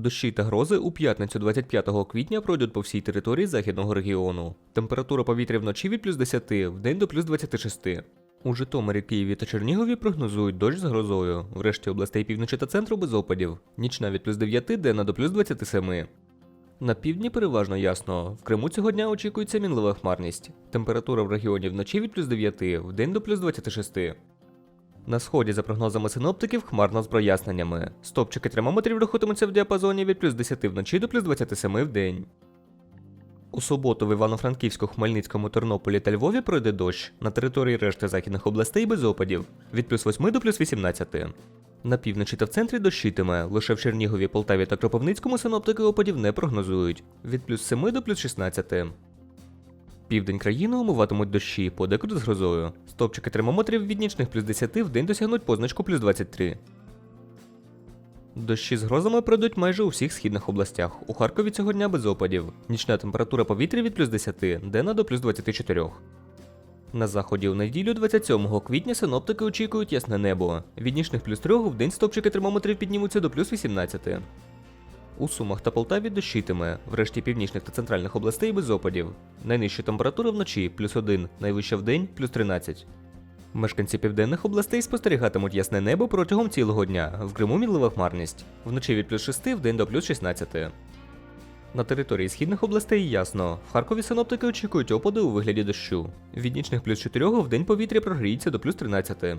Дощі та грози у п'ятницю 25 квітня пройдуть по всій території західного регіону. Температура повітря вночі від плюс 10, вдень до плюс 26. У Житомирі, Києві та Чернігові прогнозують дощ з грозою. В решті областей півночі та центру без опадів. Нічна від плюс 9, денна до плюс 27. На півдні переважно ясно. В Криму цього дня очікується мінлива хмарність. Температура в регіоні вночі від плюс 9, вдень до плюс 26. На сході, за прогнозами синоптиків, хмарно з проясненнями. Стопчики термометрів рухатимуться в діапазоні від плюс 10 вночі до плюс 27 в день. У суботу в Івано-Франківську, Хмельницькому, Тернополі та Львові пройде дощ. На території решти західних областей без опадів від плюс 8 до плюс 18. На півночі та в центрі дощитиме. Лише в Чернігові, Полтаві та Кропивницькому синоптики опадів не прогнозують від плюс 7 до плюс 16. Південь країни омиватимуть дощі, подекуди з грозою. Стопчики термометрів від нічних плюс 10 в день досягнуть позначку плюс 23. Дощі з грозами пройдуть майже у всіх східних областях. У Харкові цього дня без опадів. Нічна температура повітря від плюс 10, денна до плюс 24. На заході у неділю 27 квітня синоптики очікують ясне небо. Від нічних плюс 3 в день стопчики термометрів піднімуться до плюс 18. У Сумах та Полтаві дощитиме, врешті північних та центральних областей без опадів. Найнижча температура вночі плюс 1, найвища вдень плюс 13. Мешканці південних областей спостерігатимуть ясне небо протягом цілого дня, в Криму мінлива хмарність. Вночі від плюс 6 вдень до плюс 16. На території східних областей ясно. В Харкові синоптики очікують опади у вигляді дощу. Від нічних плюс 4 в день повітря прогріється до плюс 13.